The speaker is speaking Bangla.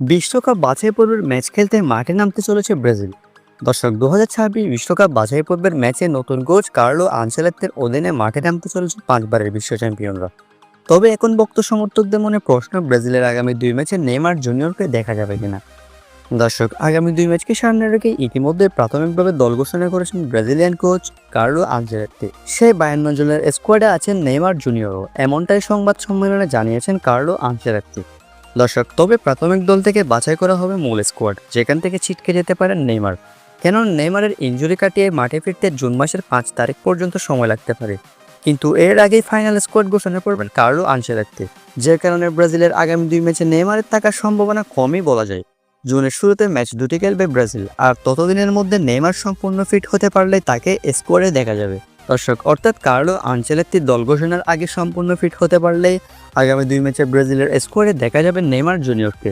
বিশ্বকাপ বাছাই পর্বের ম্যাচ খেলতে মাঠে নামতে চলেছে ব্রাজিল। দর্শক দু হাজার ছাব্বিশ বিশ্বকাপ বাছাই পর্বের ম্যাচে নতুন কোচ কার্লো আনসেলেত্তের অধীনে মাঠে নামতে চলেছে পাঁচবারের বিশ্ব চ্যাম্পিয়নরা। তবে এখন বক্ত সমর্থকদের মনে প্রশ্ন, ব্রাজিলের আগামী দুই ম্যাচে নেমার জুনিয়রকে দেখা যাবে কিনা? দর্শক, আগামী দুই ম্যাচকে সামনে রেখে ইতিমধ্যে প্রাথমিকভাবে দল ঘোষণা করেছেন ব্রাজিলিয়ান কোচ কার্লো আনজেলেত্তি সেই বায়ান্ন জনের স্কোয়াডে আছেন নেইমার জুনিয়রও, এমনটাই সংবাদ সম্মেলনে জানিয়েছেন কার্লো আনচেলেত্তি। দর্শক, তবে প্রাথমিক দল থেকে বাছাই করা হবে মূল স্কোয়াড যেখান থেকে ছিটকে যেতে পারেন নেইমার। কেননা নেইমারের ইঞ্জুরি কাটিয়ে মাঠে ফিরতে জুন মাসের পাঁচ তারিখ পর্যন্ত সময় লাগতে পারে। কিন্তু এর আগেই ফাইনাল স্কোয়াড ঘোষণা করবেন কার্লো আনচেলেত্তি যে কারণে ব্রাজিলের আগামী দুই ম্যাচে নেইমারের থাকার সম্ভাবনা কমই বলা যায়। জুনের শুরুতে ম্যাচ দুটি খেলবে ব্রাজিল, আর ততদিনের মধ্যে নেইমার সম্পূর্ণ ফিট হতে পারলে তাকে স্কোয়াডে দেখা যাবে। দর্শক, অর্থাৎ কার্লো আনচেলেত্তির দল ঘোষণার আগে সম্পূর্ণ ফিট হতে পারলে আগামী দুই ম্যাচে ব্রাজিলের স্কোয়াডে দেখা যাবে নেমার জুনিয়রকে।